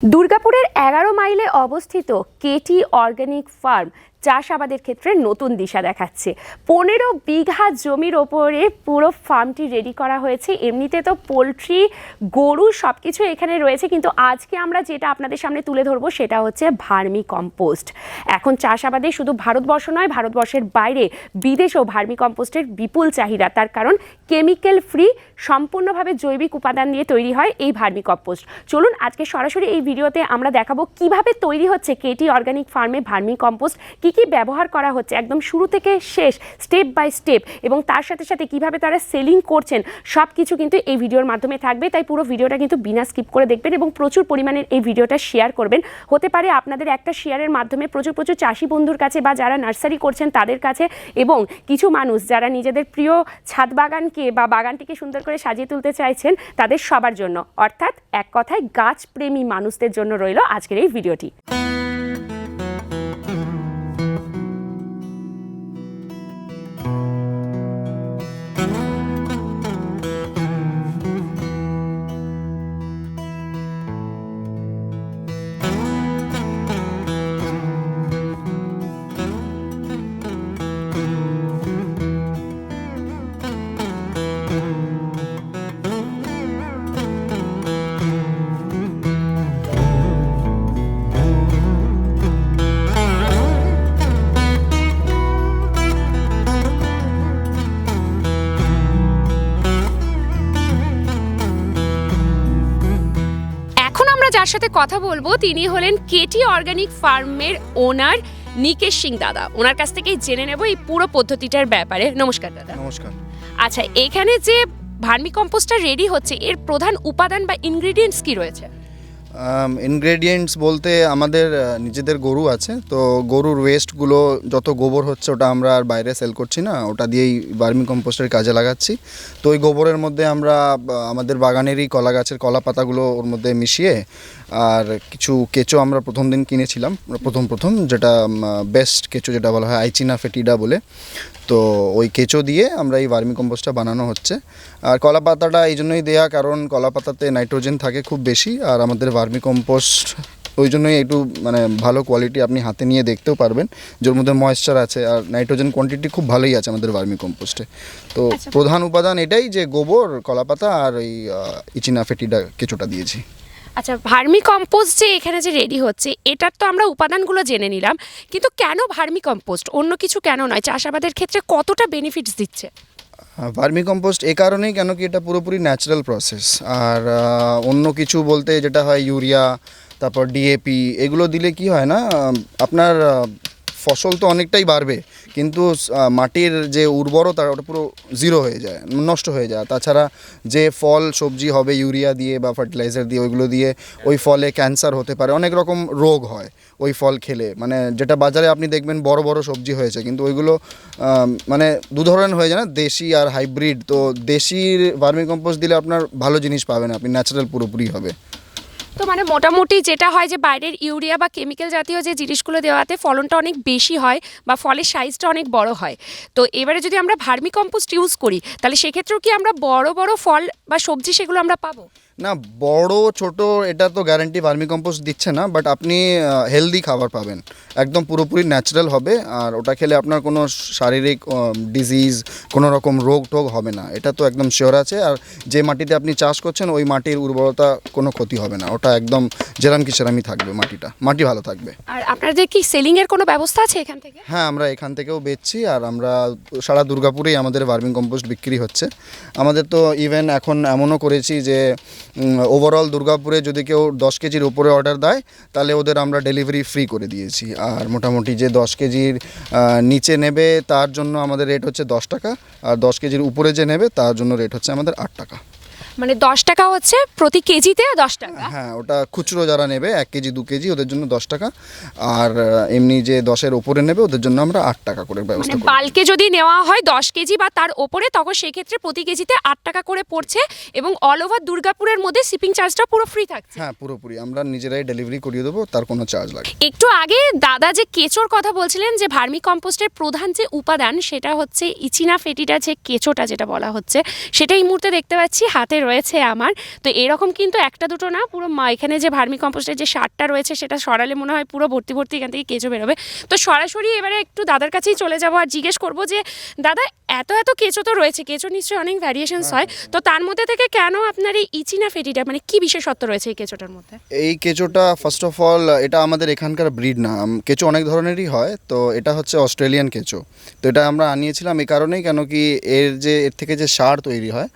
দুর্গাপুরের এগারো মাইলে অবস্থিত কেটি অর্গ্যানিক ফার্ম চাষাবাদের ক্ষেত্রে নতুন দিশা দেখাচ্ছে। পনেরো বিঘা জমির ওপরে পুরো ফার্মটি রেডি করা হয়েছে। এমনিতে তো পোলট্রি, গরু সব কিছু এখানে রয়েছে, কিন্তু আজকে আমরা যেটা আপনাদের সামনে তুলে ধরবো সেটা হচ্ছে ভার্মি কম্পোস্ট। এখন চাষাবাদে শুধু ভারতবর্ষ নয়, ভারতবর্ষের বাইরে বিদেশেও ভার্মি কম্পোস্টের বিপুল চাহিদা। তার কারণ কেমিক্যাল ফ্রি, সম্পূর্ণভাবে জৈবিক উপাদান দিয়ে তৈরি হয় এই ভার্মি কম্পোস্ট। চলুন আজকে সরাসরি এই ভিডিওতে আমরা দেখাবো কীভাবে তৈরি হচ্ছে কেটি অর্গানিক ফার্মে ভার্মি কম্পোস্ট কি কি ব্যবহার করা হচ্ছে একদম শুরু থেকে শেষ স্টেপ বাই স্টেপ এবং তার সাথে সাথে কীভাবে তারা সেলিং করছেন সব কিছু কিন্তু এই ভিডিওর মাধ্যমে থাকবে। তাই পুরো ভিডিওটা কিন্তু বিনা স্কিপ করে দেখবেন এবং প্রচুর পরিমাণের এই ভিডিওটা শেয়ার করবেন। হতে পারে আপনাদের একটা শেয়ারের মাধ্যমে প্রচুর প্রচুর চাষি বন্ধুর কাছে বা যারা নার্সারি করছেন তাদের কাছে এবং কিছু মানুষ যারা নিজেদের প্রিয় ছাদ বাগানকে বা বাগানটিকে সুন্দর করে সাজিয়ে তুলতে চাইছেন তাদের সবার জন্য। অর্থাৎ এক কথায় গাছ প্রেমী মানুষদের জন্য রইল আজকের এই ভিডিওটি যার সাথে কথা বলব তিনি হলেন কেটি অর্গানিক ফার্মের ওনার নিকেশ সিং দাদা। ওনার কাছ থেকেই জেনে নেব এই পুরো পদ্ধতিটার ব্যাপারে। নমস্কার দাদা। নমস্কার। আচ্ছা এখানে যে ভার্মি কম্পোস্টটা রেডি হচ্ছে এর প্রধান উপাদান বা ইনগ্রেডিয়েন্টস কি রয়েছে? ইনগ্রেডিয়েন্টস বলতে আমাদের নিজেদের গরু আছে তো গরুর ওয়েস্টগুলো যত গোবর হচ্ছে ওটা আমরা আর বাইরে সেল করছি না ওটা দিয়েই বার্মি কম্পোস্টের কাজে লাগাচ্ছি। তো ওই গোবরের মধ্যে আমরা আমাদের বাগানেরই কলা গাছের কলা পাতাগুলো ওর মধ্যে মিশিয়ে আর কিছু কেঁচো আমরা প্রথম দিন কিনেছিলাম প্রথম প্রথম যেটা বেস্ট কেঁচো যেটা বলা হয় আইচিনা ফেটিডা বলে। তো ওই কেঁচো দিয়ে আমরা এই ভার্মি কম্পোস্টটা বানানো হচ্ছে। আর কলা পাতাটা এই জন্যই দেয়া কারণ কলা পাতাতে নাইট্রোজেন থাকে খুব বেশি আর আমাদের ভার্মি কম্পোস্ট ওই জন্যই একটু মানে ভালো কোয়ালিটি আপনি হাতে নিয়ে দেখতেও পারবেন যার মধ্যে ময়েশ্চার আছে আর নাইট্রোজেন কোয়ান্টিটি খুব ভালোই আছে আমাদের ভার্মি কম্পোস্টে। তো আচ্ছা। প্রধান উপাদান এটাই যে গোবর কলাপাতা আর ওই ইচিনা ফেটিডা কেঁচোটা দিয়েছি। আচ্ছা ভার্মি কম্পোস্ট যে এখানে যে রেডি হচ্ছে, এটার তো আমরা উপাদানগুলো জেনে নিলাম, কিন্তু কেন ভার্মি কম্পোস্ট? অন্য কিছু কেন নয়? চাষাবাদের ক্ষেত্রে কতটা বেনিফিটস দিচ্ছে? ভার্মি কম্পোস্ট এ কারণেই কেন কি এটা পুরোপুরি ন্যাচারাল প্রসেস আর অন্য কিছু বলতে যেটা হয় ইউরিয়া, তারপর ডিএপি এগুলো দিলে কি হয় না আপনার ফসল তো অনেকটাই বাড়বে, কিন্তু মাটির যে উর্বরতা ওটা পুরো জিরো হয়ে যায়, নষ্ট হয়ে যায়। তাছাড়া যে ফল, সবজি হবে ইউরিয়া দিয়ে বা ফার্টিলাইজার দিয়ে, ওইগুলো দিয়ে ওই ফলে ক্যান্সার হতে পারে, অনেক রকম রোগ হয় ওই ফল খেলে। মানে যেটা বাজারে আপনি দেখবেন বড় বড় সবজি হয়েছে, কিন্তু ওইগুলো মানে দু ধরনের হয়ে যায় না, দেশি আর হাইব্রিড তো দেশির ভার্মি কম্পোস্ট দিলে আপনার ভালো জিনিস পাবেন আপনি ন্যাচারাল পুরোপুরি হবে। তো মানে মোটামুটি যেটা হয় যে বাইরের ইউরিয়া বা কেমিক্যাল জাতীয় যে জিনিসগুলো দেওয়াতে ফলনটা অনেক বেশি হয় বা ফলের সাইজটা অনেক বড় হয়। তো এবারে যদি আমরা ভার্মি কম্পোস্ট ইউজ করি, তাহলে সেক্ষেত্রেও কি আমরা বড় বড় ফল বা সবজি সেগুলো আমরা পাবো? না বড় ছোট এটা তো গ্যারান্টি ভার্মি কম্পোস্ট দিচ্ছে না বাট আপনি হেলদি খাবার পাবেন। একদম পুরোপুরি ন্যাচারাল হবে আর ওটা খেলে আপনার কোনো শারীরিক ডিজিজ কোনো রকম রোগ টোগ হবে না। এটা তো একদম শিওর আছে আর যে মাটিতে আপনি চাষ করছেন ওই মাটির উর্বরতা কোনো ক্ষতি হবে না। ওটা একদম যেরাম কি সেরামই থাকবে মাটিটা। মাটি ভালো থাকবে। আর আপনাদের কি সেলিংয়ের কোনো ব্যবস্থা আছে এখান থেকে? হ্যাঁ আমরা এখান থেকেও বেচছি আর আমরা সারা দুর্গাপুরেই আমাদের ভার্মিং কম্পোস্ট বিক্রি হচ্ছে। আমাদের তো ইভেন এখন এমনও করেছি যে ওভারঅল দুর্গাপুরে যদি কেউ দশ কেজির উপরে অর্ডার দেয়, তাহলে ওদের আমরা ডেলিভারি ফ্রি করে দিয়েছি। আর মোটামুটি যে দশ কেজির নিচে নেবে, তার জন্য আমাদের রেট হচ্ছে দশ টাকা, আর দশ কেজির উপরে যে নেবে, তার জন্য রেট হচ্ছে আমাদের আট টাকা। মানে দশ টাকা হচ্ছে প্রতি কেজিতে দশ টাকা। হ্যাঁ ওটা খুচরো যারা নেবে এক কেজি দু কেজি ওদের জন্য দশ টাকা। আর এমনি যে দশের ওপরে নেবে ওদের জন্য আমরা আট টাকা করে মানে ব্যবস্থা করি। বাল্কে যদি নেওয়া হয় দশ কেজি বা তার ওপরে তখন সেক্ষেত্রে প্রতি কেজিতে আট টাকা করে পড়ছে এবং অল ওভার দুর্গাপুরের মধ্যে শিপিং চার্জটা পুরো ফ্রি থাকছে। হ্যাঁ পুরোপুরি। আমরা নিজেরাই ডেলিভারি করিয়ে দেবো তার কোনো চার্জ লাগে একটু আগে দাদা যে কেঁচোর কথা বলছিলেন যে ভার্মি কম্পোস্টের প্রধান যে উপাদান সেটা হচ্ছে ইচিনা ফেটিটা যে কেঁচোটা যেটা বলা হচ্ছে সেটা এই মুহূর্তে দেখতে পাচ্ছি হাতে রয়েছে আমার। তো এরকম কিন্তু একটা দুটো না পুরো মা- এখানে যে ভার্মি কম্পোস্টের যে সারটা রয়েছে সেটা সরালে মনে হয় পুরো ভর্তি ভর্তি এখান থেকে কেঁচো বেরোবে। তো সরাসরি এবারে একটু দাদার কাছেই চলে যাব আর জিজ্ঞেস করব যে দাদা এত এত কেঁচো তো রয়েছে কেঁচো নিশ্চয়ই অনেক ভ্যারিয়েশনস হয়। তো তার মধ্যে থেকে কেন আপনার এই ইচিনা ফেটিটা মানে কি বিশেষত্ব রয়েছে এই কেঁচোটার মধ্যে? এই কেঁচোটা ফার্স্ট অফ অল এটা আমাদের এখানকার ব্রিড না। কেঁচো অনেক ধরনেরই হয়। তো এটা হচ্ছে অস্ট্রেলিয়ান কেঁচো। তো এটা আমরা আনিয়েছিলাম এই কারণেই কেন কি এর যে এর থেকে যে সার তৈরি হয়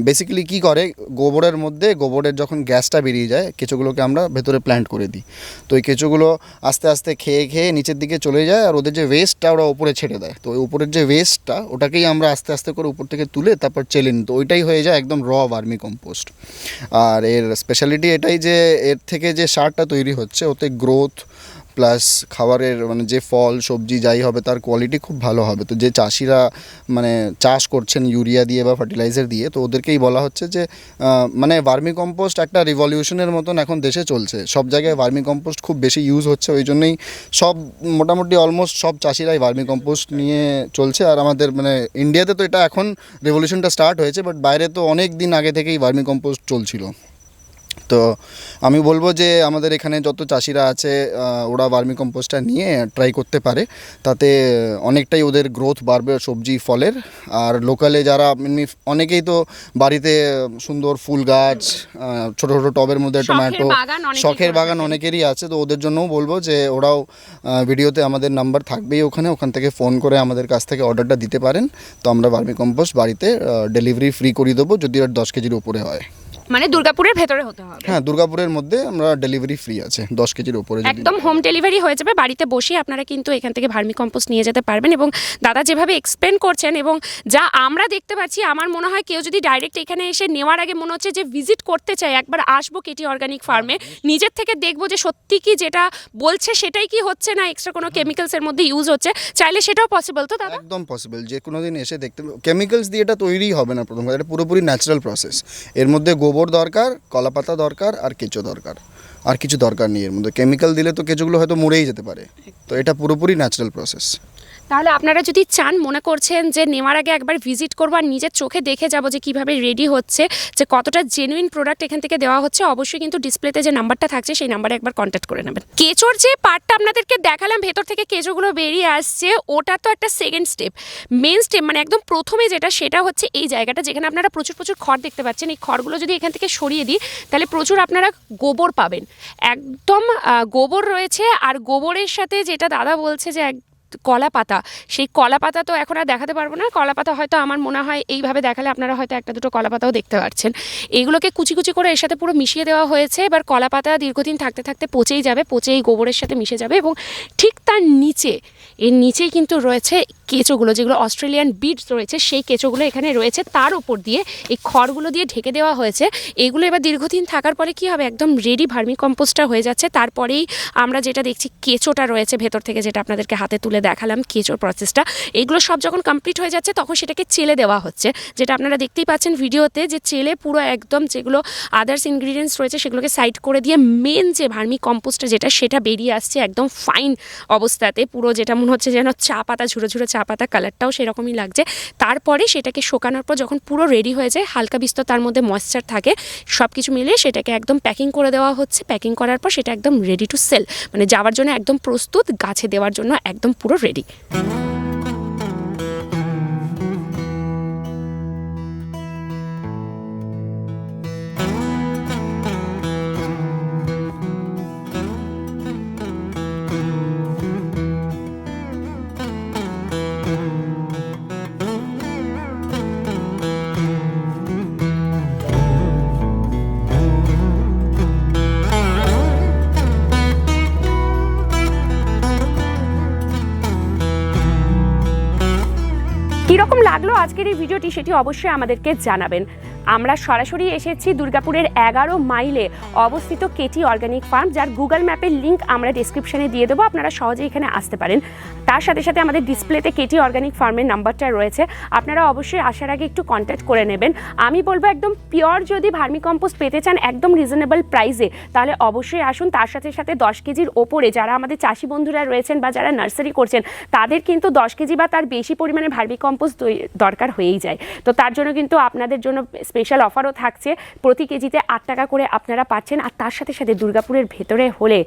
বেসিক্যালি কি করে? গোবরের মধ্যে, গোবরের যখন গ্যাসটা বেরিয়ে যায়, কেঁচোগুলোকে আমরা ভেতরে প্ল্যান্ট করে দিই। তো এই কেঁচোগুলো আস্তে আস্তে খেয়ে খেয়ে নিচের দিকে চলে যায় আর ওদের যে ওয়েস্টটা ওরা উপরে ছেড়ে দেয়। তো ওই উপরের যে ওয়েস্টটা ওটাকেই আমরা আস্তে আস্তে করে উপর থেকে তুলে তারপর চেলে নিই। তো ওইটাই হয়ে যায় একদম র ভার্মি কম্পোস্ট আর এর স্পেশালিটি এটাই যে, এর থেকে যে সারটা তৈরি হচ্ছে, ওতে গ্রোথ প্লাস খাবারের মানে যে ফল, সবজি যাই হবে তার কোয়ালিটি খুব ভালো হবে। তো যে চাষিরা মানে চাষ করছেন ইউরিয়া দিয়ে বা ফার্টিলাইজার দিয়ে, তো ওদেরকেই বলা হচ্ছে যে মানে ভার্মি কম্পোস্ট একটা রিভলিউশনের মতন এখন দেশে চলছে। সব জায়গায় ভার্মি কম্পোস্ট খুব বেশি ইউজ হচ্ছে, ওই জন্যই সব মোটামুটি অলমোস্ট সব চাষিরাই ভার্মি কম্পোস্ট নিয়ে চলছে। আর আমাদের মানে ইন্ডিয়াতে তো এটা এখন রেভলিউশনটা স্টার্ট হয়েছে বাট বাইরে তো অনেক দিন আগে থেকেই ভার্মি কম্পোস্ট চলছিল। তো আমি বলব যে আমাদের এখানে যত চাষিরা আছে ওরা ভার্মি কম্পোস্টটা নিয়ে ট্রাই করতে পারে। তাতে অনেকটাই ওদের গ্রোথ বাড়বে সবজি ফলের। আর লোকালে যারা এমনি অনেকেই তো বাড়িতে সুন্দর ফুল গাছ ছোট ছোট টবের মধ্যে টমেটো শখের বাগান অনেকেরই আছে। তো ওদের জন্যও বলব যে ওরাও ভিডিওতে আমাদের নাম্বার থাকবেই ওখানে। ওখান থেকে ফোন করে আমাদের কাছ থেকে অর্ডারটা দিতে পারেন। তো আমরা ভার্মি কম্পোস্ট বাড়িতে ডেলিভারি ফ্রি করে দেবো। যদি আর দশ কেজির উপরে হয়। মানে দুর্গাপুরের ভেতরে হতে হবে। হ্যাঁ দুর্গাপুরের মধ্যে আমরা ডেলিভারি ফ্রি আছে দশ কেজির উপরে একদম হোম ডেলিভারি হয়ে যাবে বাড়িতে বসে আপনারা কিন্তু এখান থেকে ভার্মি কম্পোস্ট নিয়ে যেতে পারবেন এবং দাদা যেভাবে এক্সপ্লেন করছেন এবং যা আমরা দেখতে পাচ্ছি আমার মনে হয় কেউ যদি ডাইরেক্ট এখানে এসে নেওয়ার আগে মনে হচ্ছে যে ভিজিট করতে চাই একবার আসব কেটি অর্গানিক ফার্মে নিজের থেকে দেখব যে সত্যি কি যেটা বলছে সেটাই কি হচ্ছে না এক্সট্রা কোনো কেমিক্যালসের মধ্যে ইউজ হচ্ছে চাইলে সেটাও পসিবল তো দাদা? একদম পসিবল যে কোনো দিন এসে দেখতে কেমিক্যালস দিয়ে এটা তৈরি হবে না প্রথম কথা এটা পুরোপুরি ন্যাচারাল প্রসেস এর মধ্যে গোবর দরকার কলাপাতা দরকার আর কেঁচো দরকার। আর কিছু দরকার নেই এর মধ্যে। কেমিক্যাল দিলে তো কেঁচোগুলো হয়তো মরেই যেতে পারে। তো এটা পুরোপুরি ন্যাচারাল প্রসেস তাহলে আপনারা যদি চান, মনে করছেন যে নেওয়ার আগে একবার ভিজিট করব আর নিজের চোখে দেখে যাব যে কীভাবে রেডি হচ্ছে, যে কতটা জেনুইন প্রোডাক্ট এখান থেকে দেওয়া হচ্ছে, অবশ্যই কিন্তু ডিসপ্লেতে যে নাম্বারটা থাকছে, সেই নাম্বারে একবার কন্ট্যাক্ট করে নেবেন। কেঁচোর যে পার্টটা আপনাদেরকে দেখালাম, ভেতর থেকে কেঁচোগুলো বেরিয়ে আসছে, ওটা তো একটা সেকেন্ড স্টেপ মেন স্টেপ মানে একদম প্রথমে যেটা, সেটা হচ্ছে এই জায়গাটা, যেখানে আপনারা প্রচুর প্রচুর খড় দেখতে পাচ্ছেন। এই খড়গুলো যদি এখান থেকে সরিয়ে দিই, তাহলে প্রচুর আপনারা গোবর পাবেন। একদম গোবর রয়েছে আর গোবরের সাথে যেটা দাদা বলছে যে এক কলা পাতা, সেই কলা পাতা তো এখন আর দেখাতে পারব না। কলা পাতা হয়তো আমার মনে হয় এইভাবে দেখালে আপনারা হয়তো একটা দুটো কলা পাতাও দেখতে পাচ্ছেন এইগুলোকে কুচি কুচি করে এর সাথে পুরো মিশিয়ে দেওয়া হয়েছে। এবার কলা পাতা দীর্ঘদিন থাকতে থাকতে পচেই যাবে পচে এই গোবরের সাথে মিশে যাবে এবং ঠিক তার নিচে, এর নিচেই কিন্তু রয়েছে কেঁচোগুলো, যেগুলো অস্ট্রেলিয়ান বিটস রয়েছে, সেই কেঁচোগুলো এখানে রয়েছে। তার উপর দিয়ে এই খড়গুলো দিয়ে ঢেকে দেওয়া হয়েছে। এগুলো এবার দীর্ঘদিন থাকার পরে কি হবে? একদম রেডি ভার্মি কম্পোস্টটা হয়ে যাচ্ছে। তারপরেই আমরা যেটা দেখছি, কেঁচোটা রয়েছে ভেতর থেকে, যেটা আপনাদেরকে হাতে তুলে দেখালাম, কেঁচোর প্রসেসটা এগুলো সব যখন কমপ্লিট হয়ে যাচ্ছে, তখন সেটাকে চেলে দেওয়া হচ্ছে। যেটা আপনারা দেখতেই পাচ্ছেন ভিডিওতে, যে চেলে পুরো একদম যেগুলো আদার্স ইনগ্রিডিয়েন্টস রয়েছে, সেগুলোকে সাইড করে দিয়ে মেন যে ভার্মি কম্পোস্টটা যেটা, সেটা বেরিয়ে আসছে একদম ফাইন অবস্থাতে। পুরো যেটা মনে হচ্ছে যেন চা পাতা ঝুড়ো ঝুড়ো চা পাতা কালারটাও সেরকমই লাগছে। তারপরে সেটাকে শোকানোর পর যখন পুরো রেডি হয়ে যায়, হালকা বিস্তর তার মধ্যে ময়েশ্চার থাকে সব কিছু মিলিয়ে সেটাকে একদম প্যাকিং করে দেওয়া হচ্ছে। প্যাকিং করার পর সেটা একদম রেডি টু সেল মানে যাওয়ার জন্য একদম প্রস্তুত, গাছে দেওয়ার জন্য একদম পুরো রেডি আজকের এই ভিডিওটি সেটি অবশ্যই আমাদেরকে জানাবেন। আমরা সরাসরি এসেছি দুর্গাপুরের এগারো মাইলে অবস্থিত কেটি অর্গানিক ফার্ম, যার গুগল ম্যাপের লিঙ্ক আমরা ডিসক্রিপশনে দিয়ে দেবো। আপনারা সহজেই এখানে আসতে পারেন। তার সাথে সাথে আমাদের ডিসপ্লেতে কেটি অর্গানিক ফার্মের নাম্বারটা রয়েছে। আপনারা অবশ্যই আসার আগে একটু কন্ট্যাক্ট করে নেবেন। আমি বলব একদম পিওর যদি ভার্মি কম্পোস্ট পেতে চান একদম রিজনেবল প্রাইসে তাহলে অবশ্যই আসুন। তার সাথে সাথে দশ কেজির ওপরে যারা আমাদের চাষি বন্ধুরা রয়েছেন বা যারা নার্সারি করছেন, তাদের কিন্তু দশ কেজি বা তার বেশি পরিমাণে ভার্মি কম্পোস্ট দরকার হয়েই যায়। তো তার জন্য কিন্তু আপনাদের জন্য স্পেশাল অফারও থাকছে। প্রতি কেজিতে আট টাকা করে আপনারা পাচ্ছেন আর তার সাথে সাথে দুর্গাপুরের ভেতরে হলে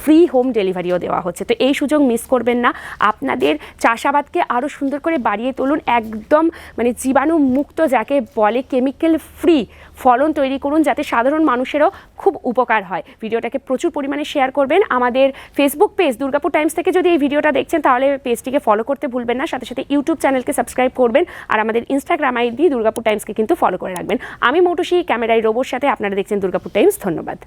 ফ্রি হোম ডেলিভারিও দেওয়া হচ্ছে। তো এই সুযোগ মিস করবেন না। আপনাদের চাষাবাদকে আরও সুন্দর করে বাড়িয়ে তুলুন। একদম মানে জীবাণুমুক্ত যাকে বলে কেমিক্যাল ফ্রি ফলন তৈরি করুন যাতে সাধারণ মানুষেরও খুব উপকার হয়। ভিডিওটাকে প্রচুর পরিমাণে শেয়ার করবেন। আমাদের ফেসবুক পেজ দুর্গাপুর টাইমস থেকে যদি এই ভিডিওটা দেখছেন, তাহলে পেজটিকে ফলো করতে ভুলবেন না। সাথে সাথে ইউটিউব চ্যানেলকে সাবস্ক্রাইব করবেন। আর আমাদের ইনস্টাগ্রাম আইডি দুর্গাপুর টাইমসকে কিন্তু ফলো করে রাখবেন। আমি মৌটুসি, ক্যামেরায় রোবোর সাথে আপনারা দেখছেন দুর্গাপুর টাইমস ধন্যবাদ।